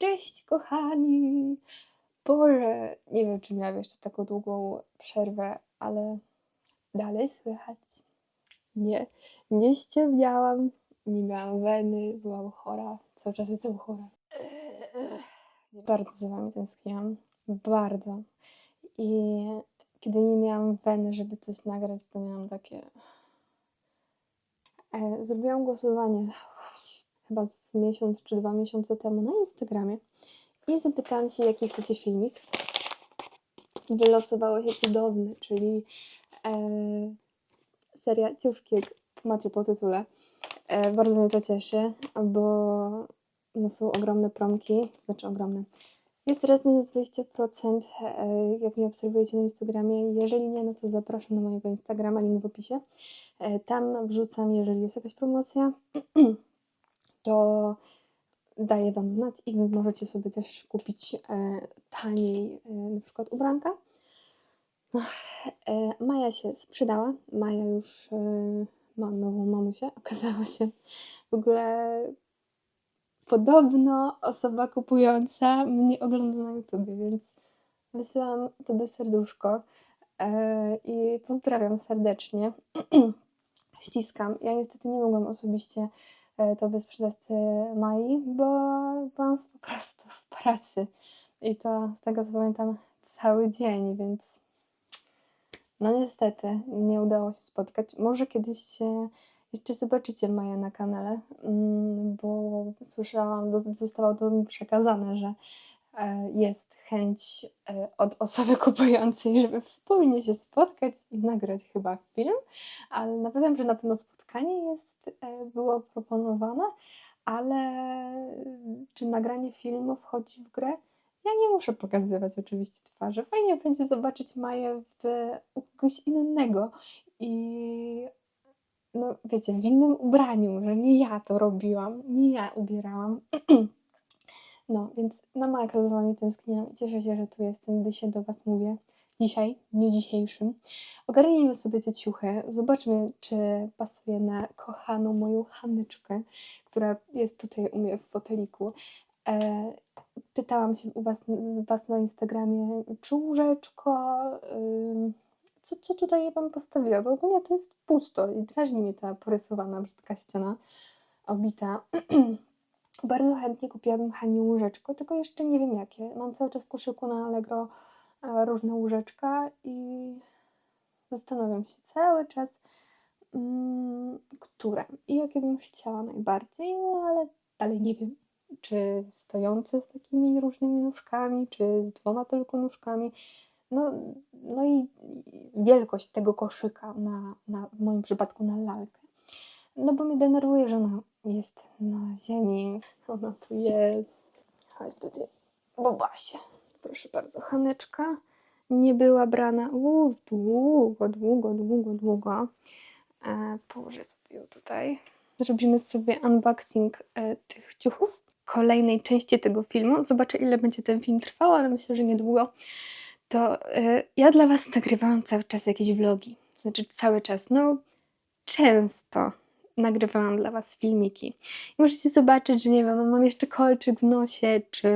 Cześć kochani! Boże, nie wiem czy miałam jeszcze taką długą przerwę, ale dalej słychać. Nie, nie ściemniałam, nie miałam weny, byłam chora, cały czas jestem chora. Bardzo za wami tęskniłam, bardzo. I kiedy nie miałam weny, żeby coś nagrać, to miałam takie... E, Zrobiłam głosowanie chyba z miesiąc czy dwa miesiące temu na Instagramie i zapytałam się, jaki chcecie filmik. Wylosowało się cudowny, czyli e, seria Ciuszki, jak macie po tytule. E, bardzo mnie to cieszy, bo no, są ogromne promki, znaczy ogromne. Jest teraz minus 20%, e, jak mnie obserwujecie na Instagramie. Jeżeli nie, no to zapraszam na mojego Instagrama, link w opisie. E, Tam wrzucam, jeżeli jest jakaś promocja, to daję Wam znać i Wy możecie sobie też kupić e, taniej e, na przykład ubranka. E, Maja się sprzedała. Maja już ma nową mamusię, okazało się. W ogóle podobno osoba kupująca mnie ogląda na YouTubie, więc wysyłam tobie serduszko i pozdrawiam serdecznie. Ściskam. Ja niestety nie mogłam osobiście tobie sprzedać e, Mai, bo byłam po prostu w pracy. I to z tego co pamiętam cały dzień, więc no niestety nie udało się spotkać. Może kiedyś się jeszcze zobaczycie Maję na kanale, mm, bo słyszałam, zostało to mi przekazane, że e, jest chęć e, od osoby kupującej, żeby wspólnie się spotkać i nagrać chyba film, ale na pewno, że na pewno spotkanie jest, e, było proponowane, ale czy nagranie filmu wchodzi w grę? Ja nie muszę pokazywać oczywiście twarzy. Fajnie będzie zobaczyć Maję w, u kogoś innego i no wiecie, w innym ubraniu, że nie ja to robiłam, nie ja ubierałam. No, więc na maksa z Wami tęskniłam i cieszę się, że tu jestem, gdy się do Was mówię. Dzisiaj, w dniu dzisiejszym. Ogarnijmy sobie te ciuchy. Zobaczmy, czy pasuje na kochaną moją Hanyczkę, która jest tutaj u mnie w foteliku. E, pytałam się u was, Was na Instagramie, czy łóżeczko, ym, co, co tutaj Wam postawiła, bo ogólnie to jest pusto i drażni mnie ta porysowana brzydka ściana obita. Bardzo chętnie kupiłabym Hani łóżeczko, tylko jeszcze nie wiem jakie. Mam cały czas w koszyku na Allegro e, różne łóżeczka i zastanawiam się cały czas, mm, które i jakie bym chciała najbardziej, no ale dalej nie wiem, czy stojące z takimi różnymi nóżkami, czy z dwoma tylko nóżkami. No, no i wielkość tego koszyka na, na, w moim przypadku na lalkę. No bo mnie denerwuje, że ona jest na ziemi. Ona tu jest. Chodź tutaj, Bobasie. Proszę bardzo, Haneczka nie była brana u, długo, długo, długo, długo. E, położę sobie ją tutaj. Zrobimy sobie unboxing e, tych ciuchów. Kolejnej części tego filmu. Zobaczę, ile będzie ten film trwał, ale myślę, że niedługo. To e, ja dla Was nagrywałam cały czas jakieś vlogi. Znaczy cały czas, no często nagrywałam dla Was filmiki. I możecie zobaczyć, że nie wiem, mam jeszcze kolczyk w nosie, czy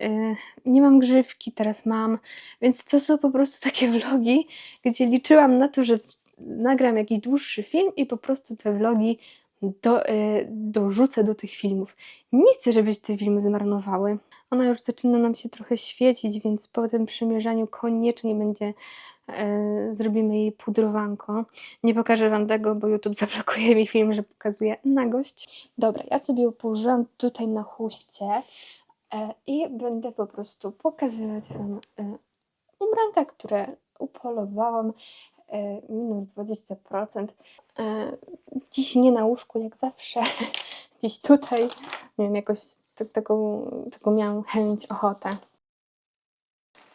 e, nie mam grzywki, teraz mam. Więc to są po prostu takie vlogi, gdzie liczyłam na to, że nagram jakiś dłuższy film i po prostu te vlogi do, e, dorzucę do tych filmów. Nie chcę, te filmy zmarnowały. Ona już zaczyna nam się trochę świecić, więc po tym przymierzaniu koniecznie będzie zrobimy jej pudrowanko. Nie pokażę Wam tego, bo YouTube zablokuje mi film, że pokazuje nagość. Dobra, ja sobie położyłam tutaj na chuście e, i będę po prostu pokazywać Wam e, ubranka, które upolowałam. E, minus 20%. E, dziś nie na łóżku, jak zawsze. Dziś tutaj. Nie wiem, jakoś tak, taką, taką miałam chęć, ochotę.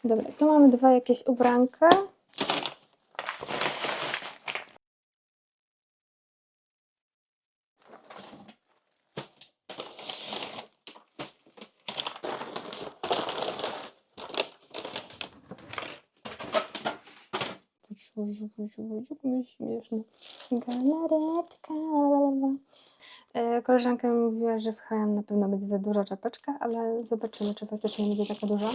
Dobra, tu mamy dwa jakieś ubranka. Śmieszne. Galaretka. la, la, la. Koleżanka mówiła, że w H&M na pewno będzie za duża czapeczka, ale zobaczymy, czy faktycznie będzie taka duża.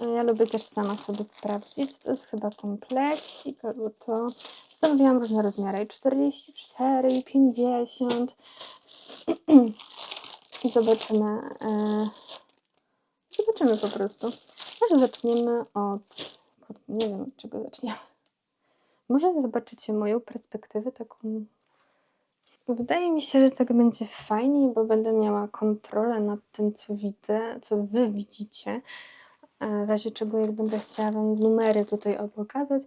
E, Ja lubię też sama sobie sprawdzić. To jest chyba komplecik albo to. Zamówiłam różne rozmiary. 44 i 50. I zobaczymy. E, zobaczymy po prostu. Może zaczniemy od. Nie wiem, od czego zaczniemy. Może zobaczycie moją perspektywę taką. Wydaje mi się, że tak będzie fajniej, bo będę miała kontrolę nad tym, co widzę, co wy widzicie. E, W razie czego, jak będę chciała wam numery tutaj pokazać,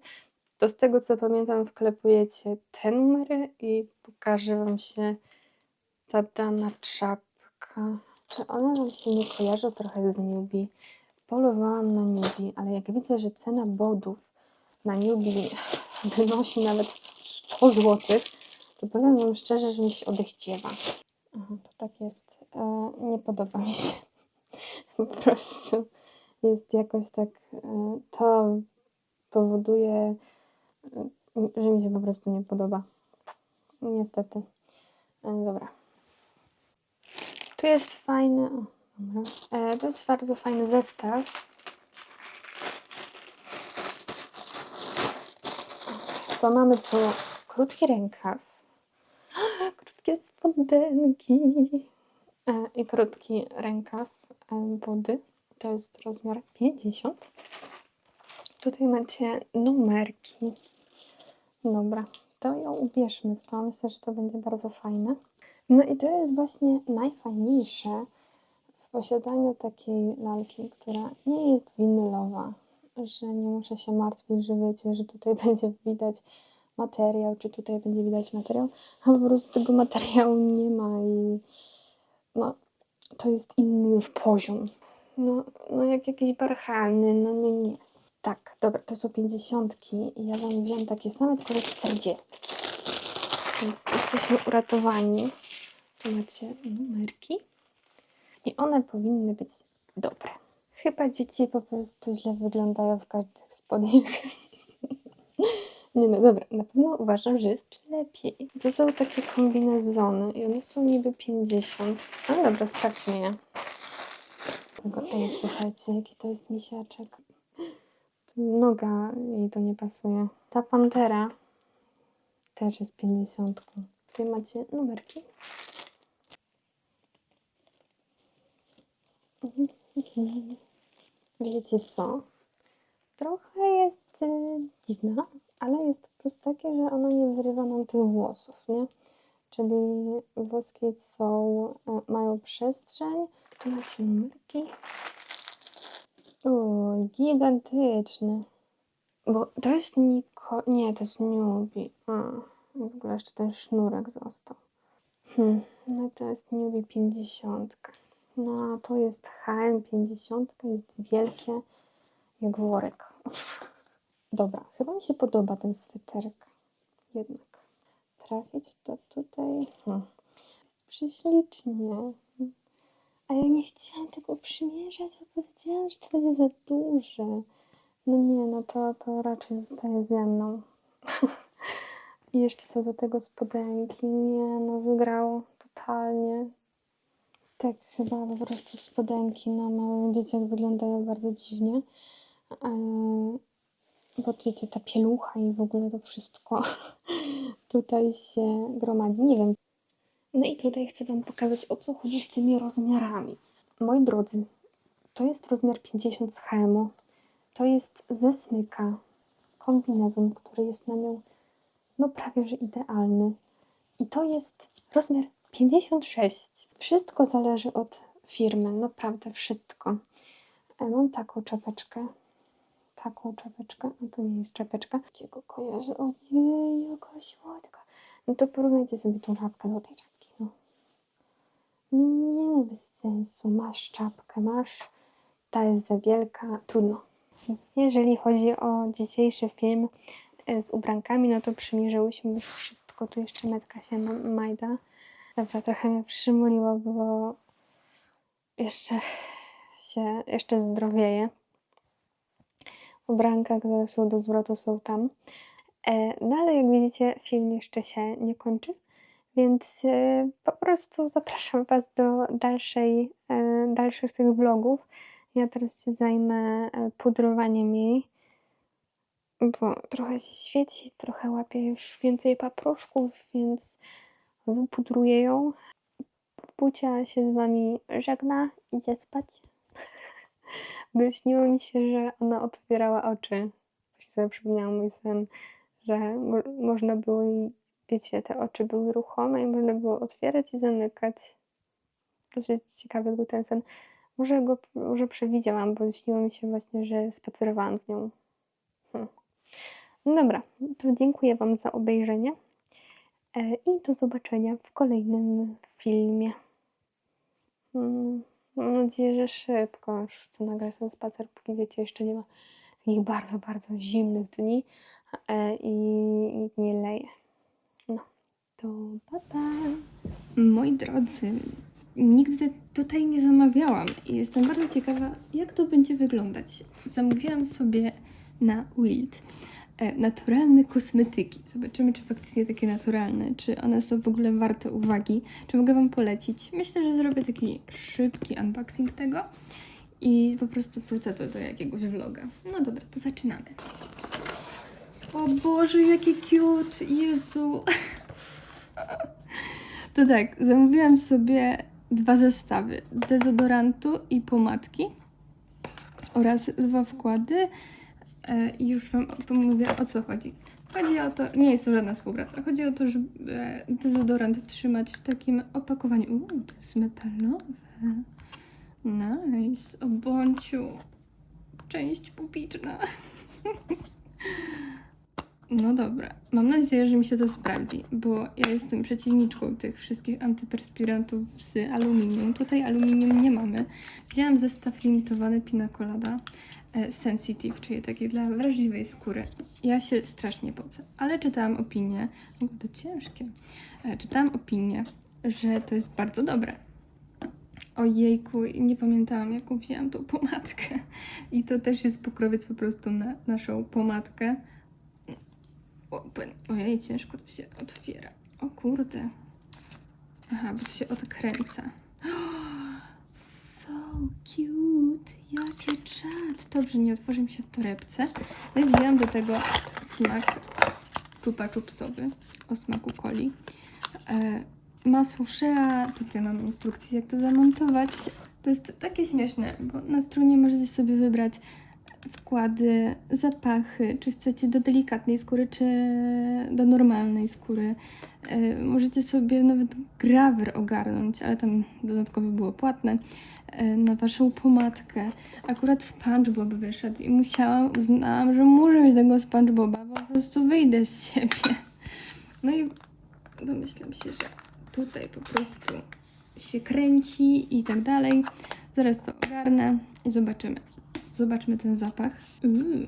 to z tego co pamiętam, wklepujecie te numery i pokaże wam się ta dana czapka. Czy one wam się nie kojarzą trochę z newbie? Polowałam na newbie, ale jak widzę, że cena bodów na newbie wynosi nawet 100 zł, to powiem wam szczerze, że mi się odechciewa. Aha, to tak jest. E, nie podoba mi się. Po prostu jest jakoś tak. E, to powoduje, e, że mi się po prostu nie podoba. Niestety. E, dobra. Tu jest fajny. O, dobra. E, to jest bardzo fajny zestaw. Bo mamy tu krótki rękaw, krótkie spodenki e, i krótki rękaw e, budy. To jest rozmiar 50. Tutaj macie numerki. Dobra, to ją ubierzmy w to. Myślę, że to będzie bardzo fajne. No i to jest właśnie najfajniejsze w posiadaniu takiej lalki, która nie jest winylowa, że nie muszę się martwić, że wiecie, że tutaj będzie widać materiał, czy tutaj będzie widać materiał, a po prostu tego materiału nie ma i no, to jest inny już poziom. No, no jak jakieś barchany, no nie, nie. Tak, dobra, to są pięćdziesiątki i ja wam wziąłem takie same, tylko że czterdziestki. Więc jesteśmy uratowani. Tu macie numerki i one powinny być dobre. Chyba dzieci po prostu źle wyglądają w każdych spodniach. Nie no, dobra, na pewno uważam, że jest lepiej. To są takie kombinezony i one są niby 50. No dobra, sprawdźmy je. Ej, słuchajcie, jaki to jest misiaczek. Noga jej to nie pasuje. Ta pantera też jest 50. Tutaj macie numerki. Wiecie co? Trochę jest y, dziwna, ale jest plus takie, że ona nie wyrywa nam tych włosów, nie? Czyli włoski są, y, mają przestrzeń. Tu macie numerki. Gigantyczny. Bo to jest Niko... Nie, to jest Newbie. A, w ogóle jeszcze ten sznurek został. Hmm, no to jest Newbie 50. No a to jest HM 50, jest wielkie jak worek. Dobra, chyba mi się podoba ten sweterek. Jednak. Trafić to tutaj. Hmm. Jest prześlicznie. A ja nie chciałam tego przymierzać, bo powiedziałam, że to będzie za duże. No nie, no to, to raczej zostaje ze mną. I jeszcze są do tego spodenki. Nie, no wygrało totalnie. Tak, chyba po prostu spodenki na małych dzieciach wyglądają bardzo dziwnie. Eee, Bo wiecie, ta pielucha i w ogóle to wszystko tutaj się gromadzi. Nie wiem. No i tutaj chcę Wam pokazać, o co chodzi z tymi rozmiarami. Moi drodzy, to jest rozmiar 50 z HM. To jest ze smyka kombinezon, który jest na nią no prawie że idealny. I to jest rozmiar 56. Wszystko zależy od firmy, naprawdę wszystko. E, Mam taką czapeczkę. Taką czapeczkę. No to nie jest czapeczka. Jakiego kojarzę? Ojej, jaka słodka. No to porównajcie sobie tą czapkę do tej czapki. No, no nie, no bez sensu. Masz czapkę, masz. Ta jest za wielka. Trudno. Jeżeli chodzi o dzisiejszy film e, z ubrankami, no to przymierzyłyśmy już wszystko. Tu jeszcze metka się ma- majda. Dobra, trochę mnie przymuliło, bo jeszcze się, jeszcze zdrowieje. Ubranka, które są do zwrotu są tam. E, No ale jak widzicie, film jeszcze się nie kończy, Więc e, po prostu zapraszam Was do dalszej, e, dalszych tych vlogów. Ja teraz się zajmę pudrowaniem jej, bo trochę się świeci, trochę łapie już więcej paproszków, więc wypudruję ją. Pucia się z Wami żegna, idzie spać. Bo śniło mi się, że ona otwierała oczy. Właśnie sobie przypomniał mój sen, że mo- można było jej, wiecie, te oczy były ruchome i można było otwierać i zamykać. Dosyć ciekawy był ten sen. Może go może przewidziałam, bo śniło mi się właśnie, że spacerowałam z nią. Hm. No dobra, to dziękuję Wam za obejrzenie i do zobaczenia w kolejnym filmie. Mm, Mam nadzieję, że szybko już chcę nagrać ten spacer, póki wiecie, jeszcze nie ma takich bardzo, bardzo zimnych dni e, i, nie leje. No, to pa, pa. Moi drodzy, nigdy tutaj nie zamawiałam i jestem bardzo ciekawa, jak to będzie wyglądać. Zamówiłam sobie na Wild e, naturalne kosmetyki. Zobaczymy, czy faktycznie takie naturalne, czy one są w ogóle warte uwagi, czy mogę Wam polecić. Myślę, że zrobię taki szybki unboxing tego i po prostu wrzucę to do jakiegoś vloga. No dobra, to zaczynamy. O Boże, jakie cute! Jezu! To tak, zamówiłam sobie dwa zestawy dezodorantu i pomadki oraz dwa wkłady e, i już Wam pomówię o co chodzi. Chodzi o to, nie jest to żadna współpraca, chodzi o to, żeby e, dezodorant trzymać w takim opakowaniu. Uuu, to jest metalowe. Nice, o bąciu. Część publiczna. No dobra, mam nadzieję, że mi się to sprawdzi, bo ja jestem przeciwniczką tych wszystkich antyperspirantów z aluminium. Tutaj aluminium nie mamy. Wzięłam zestaw limitowany Pina Colada e, Sensitive, czyli taki dla wrażliwej skóry. Ja się strasznie pocę, ale czytałam opinię, ogóle to ciężkie, e, czytałam opinię, że to jest bardzo dobre. Ojejku, nie pamiętałam, jaką wzięłam tą pomadkę. I to też jest pokrowiec po prostu na naszą pomadkę. O, pe- ojej, ciężko to się otwiera. O kurde. Aha, bo to się odkręca. So cute. Jakie czad. Dobrze, nie otworzy mi się w torebce. No i wzięłam do tego smak czupa czupsowy o smaku coli. E, masło Shea. Tutaj mamy instrukcję, jak to zamontować. To jest takie śmieszne, bo na stronie możecie sobie wybrać wkłady, zapachy, czy chcecie do delikatnej skóry, czy do normalnej skóry. E, możecie sobie nawet grawer ogarnąć, ale tam dodatkowo było płatne, e, na waszą pomadkę. Akurat SpongeBob wyszedł i musiałam, uznałam, że muszę mieć tego SpongeBoba, bo po prostu wyjdę z siebie. No i domyślam się, że tutaj po prostu się kręci i tak dalej. Zaraz to ogarnę i zobaczymy. Zobaczmy ten zapach. Uuu.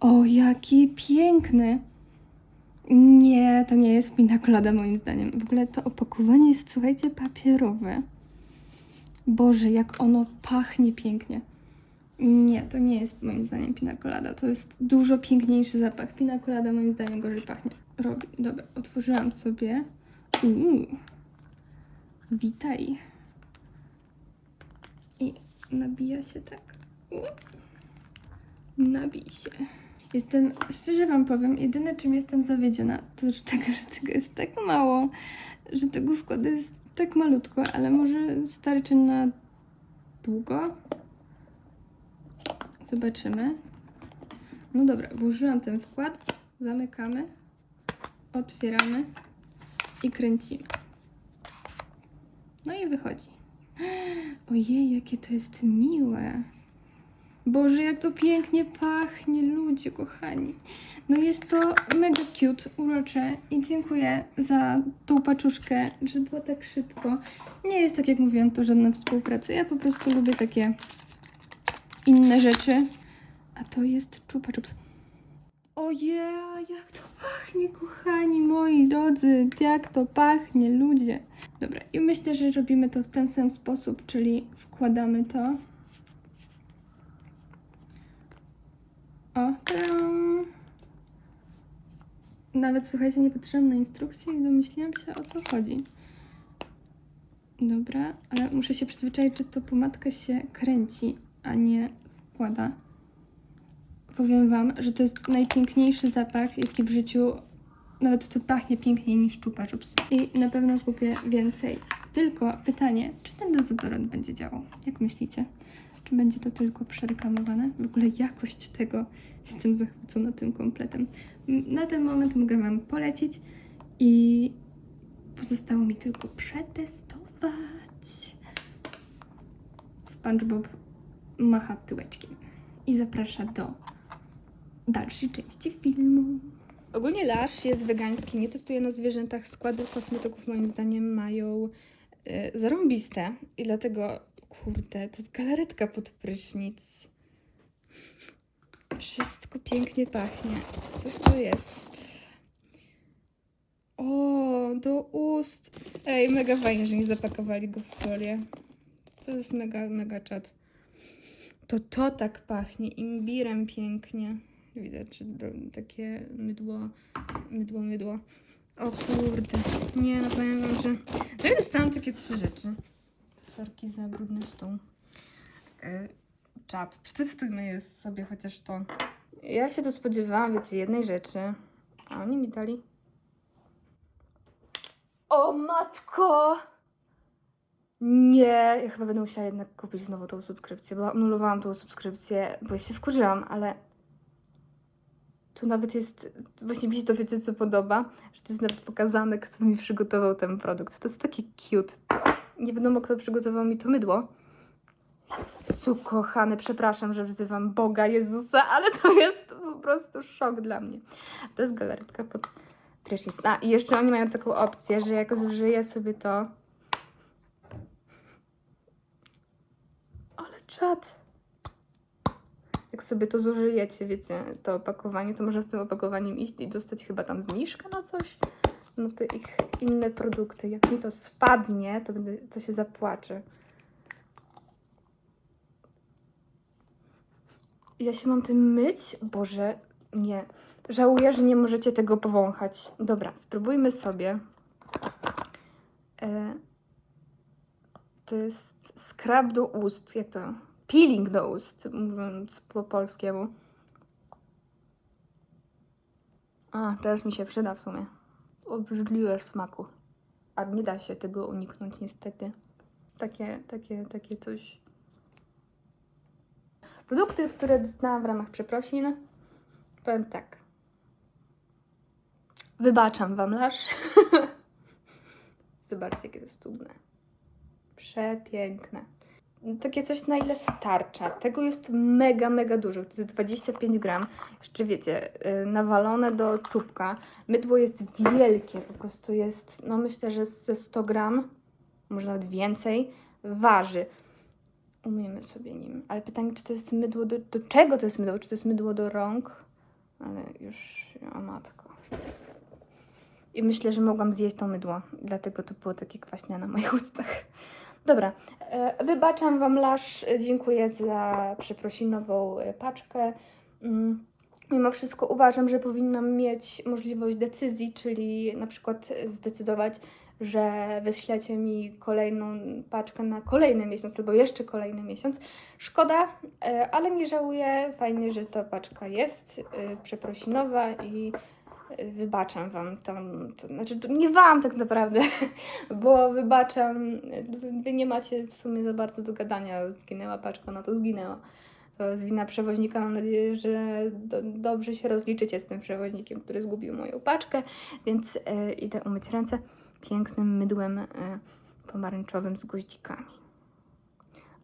O, jaki piękny! Nie, to nie jest pina colada moim zdaniem. W ogóle to opakowanie jest, słuchajcie, papierowe. Boże, jak ono pachnie pięknie. Nie, to nie jest moim zdaniem pina colada. To jest dużo piękniejszy zapach. Pina colada moim zdaniem gorzej pachnie. Robi. Dobra, otworzyłam sobie. Uuu. Witaj. Nabija się tak. Nabij się. Jestem, szczerze Wam powiem, jedyne czym jestem zawiedziona, to że tego, że tego jest tak mało, że tego wkładu jest tak malutko, ale może starczy na długo. Zobaczymy. No dobra, włożyłam ten wkład, zamykamy, otwieramy i kręcimy. No i wychodzi. Ojej, jakie to jest miłe. Boże, jak to pięknie pachnie, ludzie kochani. No jest to mega cute, urocze i dziękuję za tą paczuszkę, że było tak szybko. Nie jest tak jak mówiłam, to żadna współpraca. Ja po prostu lubię takie inne rzeczy. A to jest czupa czups. Ojej, jak to pachnie, kochani moi drodzy, jak to pachnie, ludzie. Dobra, i myślę, że robimy to w ten sam sposób, czyli wkładamy to. O, tadam. Nawet słuchajcie, nie patrzyłam na instrukcję i domyśliłam się o co chodzi. Dobra, ale muszę się przyzwyczaić, że to pomadka się kręci, a nie wkłada. Powiem Wam, że to jest najpiękniejszy zapach, jaki w życiu. Nawet to pachnie piękniej niż Chupa Chups. I na pewno kupię więcej. Tylko pytanie, czy ten dezodorant będzie działał? Jak myślicie? Czy będzie to tylko przereklamowane? W ogóle jakość tego, jestem zachwycona tym kompletem. Na ten moment mogę Wam polecić i pozostało mi tylko przetestować. SpongeBob macha tyłeczkiem i zaprasza do dalszej części filmu. Ogólnie Lush jest wegański, nie testuję na zwierzętach. Składy kosmetyków moim zdaniem mają e, zarąbiste i dlatego, kurde, to jest galaretka pod prysznic. Wszystko pięknie pachnie. Co to jest? O, do ust. Ej, mega fajnie, że nie zapakowali go w folię. To jest mega, mega czad. To to tak pachnie, imbirem pięknie. Widać takie mydło, mydło, mydło. O kurde, nie no powiem wam, że... No ja dostałam takie trzy rzeczy. Sorki za brudny stół. Yy, czad, przetestujmy sobie chociaż to. Ja się tu spodziewałam, wiecie, jednej rzeczy, a oni mi dali... O matko! Nie, ja chyba będę musiała jednak kupić znowu tą subskrypcję, bo anulowałam tą subskrypcję, bo się wkurzyłam, ale tu nawet jest, właśnie mi się to wiecie co podoba, że to jest nawet pokazane, kto mi przygotował ten produkt. To jest takie cute. Nie wiadomo, kto przygotował mi to mydło. Jezu, kochany, przepraszam, że wzywam Boga, Jezusa, ale to jest po prostu szok dla mnie. To jest galaretka pod prysznic. A, i jeszcze oni mają taką opcję, że jak zużyję sobie to... Ale czad jak sobie to zużyjecie, wiecie, to opakowanie, to można z tym opakowaniem iść i dostać chyba tam zniżkę na coś, na te ich inne produkty. Jak mi to spadnie, to, będę, to się zapłaczę. Ja się mam tym myć? Boże, nie. Żałuję, że nie możecie tego powąchać. Dobra, spróbujmy sobie. E, to jest skrab do ust. Jak to? Peeling ust, mówiąc po polskiemu. A, teraz mi się przyda w sumie. Obrzydliwe smaku. A nie da się tego uniknąć niestety. Takie, takie, takie coś. Produkty, które dostałam w ramach przeprosin. Powiem tak. Wybaczam wam lasz. Zobaczcie, jakie to jest cudne. Przepiękne. Takie coś na ile starcza. Tego jest mega, mega dużo. To jest 25 gram. Jeszcze wiecie, yy, nawalone do czubka. Mydło jest wielkie, po prostu jest, no myślę, że ze 100 gram, może nawet więcej, waży. Umiemy sobie nim. Ale pytanie, czy to jest mydło do, do czego to jest mydło? Czy to jest mydło do rąk? Ale już, o matko. I myślę, że mogłam zjeść to mydło, dlatego to było takie kwaśne na moich ustach. Dobra, e, wybaczam Wam lasz, dziękuję za przeprosinową e, paczkę. Mm, Mimo wszystko uważam, że powinnam mieć możliwość decyzji, czyli na przykład zdecydować, że wyślecie mi kolejną paczkę na kolejny miesiąc albo jeszcze kolejny miesiąc. Szkoda, e, ale nie żałuję. Fajnie, że ta paczka jest przeprosinowa i wybaczam Wam to, to znaczy to nie Wam tak naprawdę, bo wybaczam, wy, nie macie w sumie za bardzo do gadania, zginęła paczka, no to zginęła. To jest wina przewoźnika, mam nadzieję, że do, dobrze się rozliczycie z tym przewoźnikiem, który zgubił moją paczkę, więc e, idę umyć ręce pięknym mydłem e, pomarańczowym z goździkami.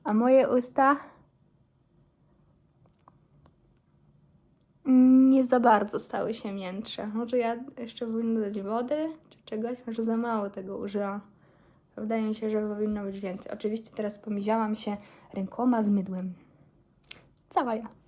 A moje usta nie za bardzo stały się miętsze. Może ja jeszcze powinno dać wody czy czegoś, może za mało tego użyłam. Wydaje mi się, że powinno być więcej. Oczywiście teraz pomiziałam się rękoma z mydłem. Cała ja.